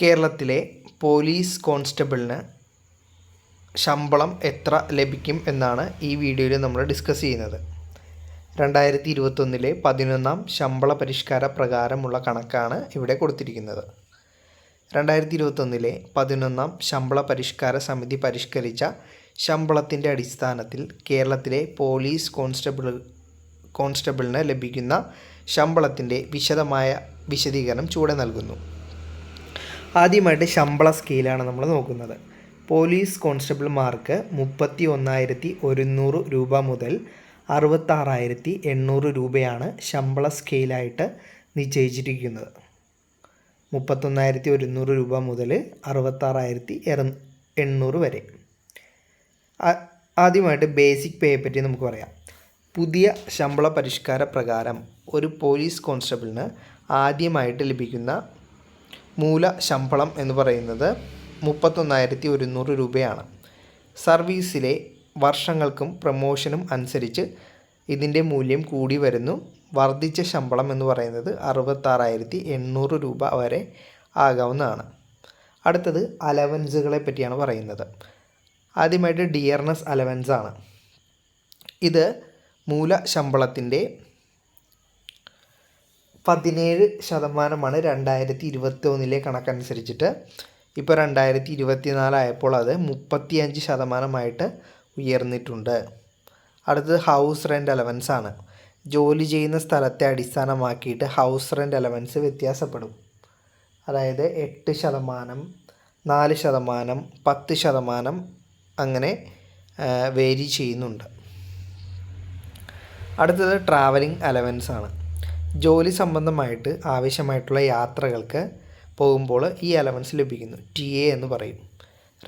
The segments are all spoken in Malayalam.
കേരളത്തിലെ പോലീസ് കോൺസ്റ്റബിളിന് ശമ്പളം എത്ര ലഭിക്കും എന്നാണ് ഈ വീഡിയോയിൽ നമ്മൾ ഡിസ്കസ് ചെയ്യുന്നത്. രണ്ടായിരത്തി ഇരുപത്തൊന്നിലെ പതിനൊന്നാം ശമ്പള പരിഷ്കാര പ്രകാരമുള്ള കണക്കാണ് ഇവിടെ കൊടുത്തിരിക്കുന്നത്. രണ്ടായിരത്തി ഇരുപത്തൊന്നിലെ പതിനൊന്നാം ശമ്പള പരിഷ്കാര സമിതി പരിഷ്കരിച്ച ശമ്പളത്തിന്റെ അടിസ്ഥാനത്തിൽ കേരളത്തിലെ പോലീസ് കോൺസ്റ്റബിൾ കോൺസ്റ്റബിളിന് ലഭിക്കുന്ന ശമ്പളത്തിന്റെ വിശദമായ വിശദീകരണം ചൂടെ നൽകുന്നു. ആദ്യമായിട്ട് ശമ്പള സ്കെയിലാണ് നമ്മൾ നോക്കുന്നത്. പോലീസ് കോൺസ്റ്റബിൾമാർക്ക് മുപ്പത്തി ഒന്നായിരത്തി ഒരുന്നൂറ് രൂപ മുതൽ അറുപത്താറായിരത്തി എണ്ണൂറ് രൂപയാണ് ശമ്പള സ്കെയിലായിട്ട് നിശ്ചയിച്ചിരിക്കുന്നത്. മുപ്പത്തൊന്നായിരത്തി ഒരുന്നൂറ് രൂപ മുതൽ അറുപത്താറായിരത്തി എണ്ണൂറ് വരെ ആദ്യമായിട്ട് ബേസിക് പേയെ പറ്റി നമുക്ക് പറയാം. പുതിയ ശമ്പള പരിഷ്കാര പ്രകാരം ഒരു പോലീസ് കോൺസ്റ്റബിളിന് ആദ്യമായിട്ട് ലഭിക്കുന്ന മൂല ശമ്പളം എന്ന് പറയുന്നത് മുപ്പത്തൊന്നായിരത്തി ഒരുന്നൂറ് രൂപയാണ്. സർവീസിലെ വർഷങ്ങൾക്കും പ്രമോഷനും അനുസരിച്ച് ഇതിന്റെ മൂല്യം കൂടി വരുന്നു. വർദ്ധിച്ച ശമ്പളം എന്ന് പറയുന്നത് അറുപത്താറായിരത്തി എണ്ണൂറ് രൂപ വരെ ആകാവുന്നതാണ്. അടുത്തത് അലവൻസുകളെ പറ്റിയാണ് പറയുന്നത്. ആദ്യമായിട്ട് ഡിയർനെസ് അലവൻസ് ആണ് ഇത് മൂല ശമ്പളത്തിന്റെ പതിനേഴ് ശതമാനമാണ് രണ്ടായിരത്തി ഇരുപത്തി ഒന്നിലെ കണക്കനുസരിച്ചിട്ട്. ഇപ്പോൾ രണ്ടായിരത്തി ഇരുപത്തി നാലായപ്പോൾ അത് മുപ്പത്തിയഞ്ച് ശതമാനമായിട്ട് ഉയർന്നിട്ടുണ്ട്. അടുത്തത് ഹൗസ് റെന്റ് അലവൻസ് ആണ്. ജോലി ചെയ്യുന്ന സ്ഥലത്തെ അടിസ്ഥാനമാക്കിയിട്ട് ഹൗസ് റെന്റ് അലവൻസ് വ്യത്യാസപ്പെടും. അതായത് എട്ട് ശതമാനം നാല് ശതമാനം പത്ത് ശതമാനം അങ്ങനെ വേരി ചെയ്യുന്നുണ്ട്. അടുത്തത് ട്രാവലിംഗ് അലവൻസ് ആണ്. ജോലി സംബന്ധമായിട്ട് ആവശ്യമായിട്ടുള്ള യാത്രകൾക്ക് പോകുമ്പോൾ ഈ അലവൻസ് ലഭിക്കുന്നു. ടി എ എന്ന് പറയും.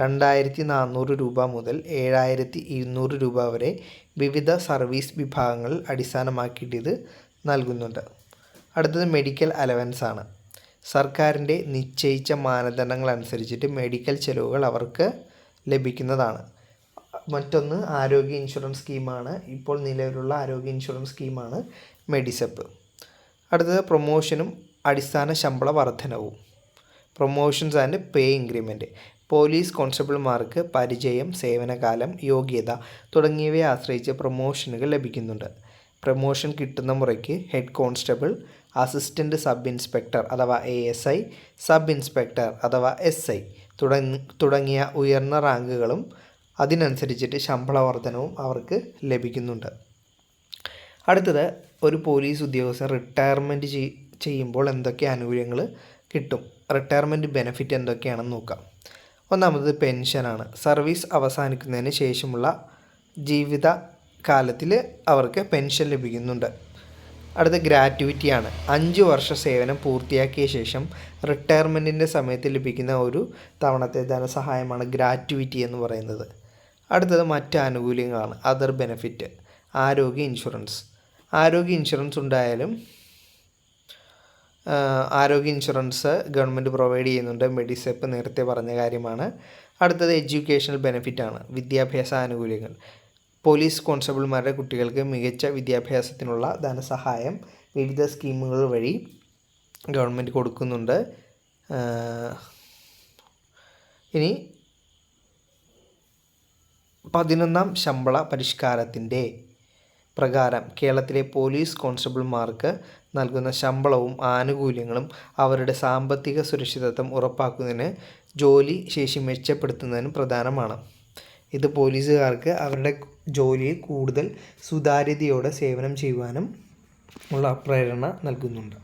രണ്ടായിരത്തി നാനൂറ് രൂപ മുതൽ ഏഴായിരത്തി ഇരുന്നൂറ് രൂപ വരെ വിവിധ സർവീസ് വിഭാഗങ്ങൾ അടിസ്ഥാനമാക്കിയിട്ട് ഇത് നൽകുന്നുണ്ട്. അടുത്തത് മെഡിക്കൽ അലവൻസ് ആണ്. സർക്കാരിന്റെ നിശ്ചയിച്ച മാനദണ്ഡങ്ങൾ അനുസരിച്ചിട്ട് മെഡിക്കൽ ചെലവുകൾ അവർക്ക് ലഭിക്കുന്നതാണ്. മറ്റൊന്ന് ആരോഗ്യ ഇൻഷുറൻസ് സ്കീമാണ് ഇപ്പോൾ നിലവിലുള്ള ആരോഗ്യ ഇൻഷുറൻസ് സ്കീമാണ് മെഡിസെപ്പ് അടുത്തത് പ്രൊമോഷനും അടിസ്ഥാന ശമ്പള വർധനവും. Promotions and pay increment police കോൺസ്റ്റബിൾമാർക്ക് പരിചയം സേവനകാലം യോഗ്യത തുടങ്ങിയവയെ ആശ്രയിച്ച് പ്രൊമോഷനുകൾ ലഭിക്കുന്നുണ്ട്. പ്രൊമോഷൻ കിട്ടുന്ന മുറയ്ക്ക് head constable assistant sub inspector അഥവാ A S I sub inspector അഥവാ എസ് ഐ തുടങ്ങി തുടങ്ങിയ ഉയർന്ന റാങ്കുകളും അതിനനുസരിച്ചിട്ട് ശമ്പള വർധനവും അവർക്ക് ലഭിക്കുന്നുണ്ട്. അടുത്തത് ഒരു പോലീസ് ഉദ്യോഗസ്ഥൻ റിട്ടയർമെന്റ് ചെയ്യുമ്പോൾ എന്തൊക്കെ ആനുകൂല്യങ്ങൾ കിട്ടും? റിട്ടയർമെന്റ് ബെനിഫിറ്റ് എന്തൊക്കെയാണെന്ന് നോക്കാം. ഒന്നാമത് പെൻഷനാണ് സർവീസ് അവസാനിക്കുന്നതിന് ശേഷമുള്ള ജീവിത കാലത്തിൽ അവർക്ക് പെൻഷൻ ലഭിക്കുന്നുണ്ട്. അടുത്ത ഗ്രാറ്റുവിറ്റിയാണ് അഞ്ച് വർഷ സേവനം പൂർത്തിയാക്കിയ ശേഷം റിട്ടയർമെന്റിന്റെ സമയത്ത് ലഭിക്കുന്ന ഒരു തവണത്തെ ധനസഹായമാണ് ഗ്രാറ്റുവിറ്റി എന്ന് പറയുന്നത്. അടുത്തത് മറ്റ് ആനുകൂല്യങ്ങളാണ് അതർ ബെനിഫിറ്റ് ആരോഗ്യ ഇൻഷുറൻസ് ആരോഗ്യ ഇൻഷുറൻസ് ഉണ്ടായാലും ആരോഗ്യ ഇൻഷുറൻസ് ഗവൺമെന്റ് പ്രൊവൈഡ് ചെയ്യുന്നുണ്ട്. മെഡിസെപ്പ് നേരത്തെ പറഞ്ഞ കാര്യമാണ്. അടുത്തത് എഡ്യൂക്കേഷണൽ ബെനിഫിറ്റ് ആണ് വിദ്യാഭ്യാസ ആനുകൂല്യങ്ങൾ. പോലീസ് കോൺസ്റ്റബിൾമാരുടെ കുട്ടികൾക്ക് മികച്ച വിദ്യാഭ്യാസത്തിനുള്ള ധനസഹായം വിവിധ സ്കീമുകൾ വഴി ഗവൺമെന്റ് കൊടുക്കുന്നുണ്ട്. ഇനി പതിനൊന്നാം ശമ്പള പരിഷ്കാരത്തിന്റെ പ്രകാരം കേരളത്തിലെ പോലീസ് കോൺസ്റ്റബിൾമാർക്ക് നൽകുന്ന ശമ്പളവും ആനുകൂല്യങ്ങളും അവരുടെ സാമ്പത്തിക സുരക്ഷിതത്വം ഉറപ്പാക്കുന്നതിന് ജോലി ശേഷി മെച്ചപ്പെടുത്തുന്നതിനും പ്രധാനമാണ്. ഇത് പോലീസുകാർക്ക് അവരുടെ ജോലിയിൽ കൂടുതൽ സുതാര്യതയോടെ സേവനം ചെയ്യുവാനും ഉള്ള പ്രേരണ നൽകുന്നുണ്ട്.